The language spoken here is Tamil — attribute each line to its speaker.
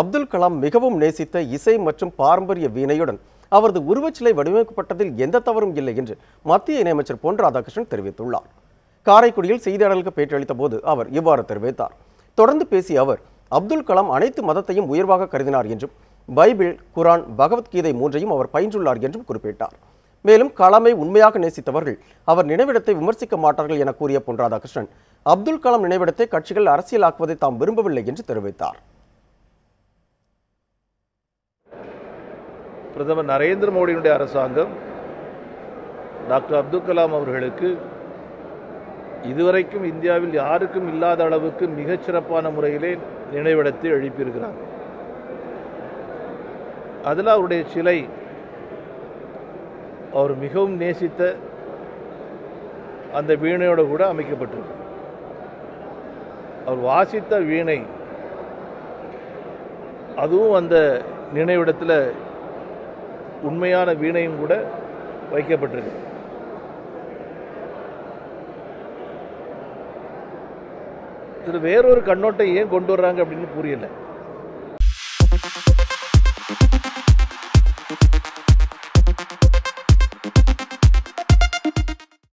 Speaker 1: அப்துல் கலாம் மிகவும் நேசித்த இசை மற்றும் பாரம்பரிய வீணையுடன் அவரது உருவச்சிலை வடிவமைக்கப்பட்டதில் எந்த தவறும் இல்லை என்று மத்திய இணையமைச்சர் பொன் ராதாகிருஷ்ணன் தெரிவித்துள்ளார் காரைக்குடியில் செய்தியாளர்களுக்கு பேட்டியளித்த போது அவர் இவ்வாறு தெரிவித்தார் தொடர்ந்து பேசிய அவர் அப்துல் கலாம் அனைத்து மதத்தையும் உயர்வாக கருதினார் என்றும் பைபிள் குரான் பகவத்கீதை மூன்றையும் அவர் பயின்றுள்ளார் என்றும் குறிப்பிட்டார் மேலும் கலாமை உண்மையாக நேசித்தவர்கள் அவர் நினைவிடத்தை விமர்சிக்க மாட்டார்கள் என கூறிய பொன் ராதாகிருஷ்ணன் அப்துல் கலாம் நினைவிடத்தை கட்சிகள் அரசியலாக்குவதை தாம் விரும்பவில்லை என்று தெரிவித்தார்
Speaker 2: பிரதமர் நரேந்திர மோடியினுடைய அரசாங்கம் டாக்டர் அப்துல் கலாம் அவர்களுக்கு இதுவரைக்கும் இந்தியாவில் யாருக்கும் இல்லாத அளவுக்கு மிகச்சிறப்பான முறையிலே நினைவிடத்தை எழுப்பியிருக்கிறார் அதில் அவருடைய சிலை அவர் மிகவும் நேசித்த அந்த வீணையோடு கூட அமைக்கப்பட்டிருக்கு அவர் வாசித்த வீணை அதுவும் அந்த நினைவிடத்தில் உண்மையான வீணையும் கூட வைக்கப்பட்டிருக்கு இதில் வேறொரு கண்ணோட்டை ஏன் கொண்டு வர்றாங்க அப்படின்னு புரியலை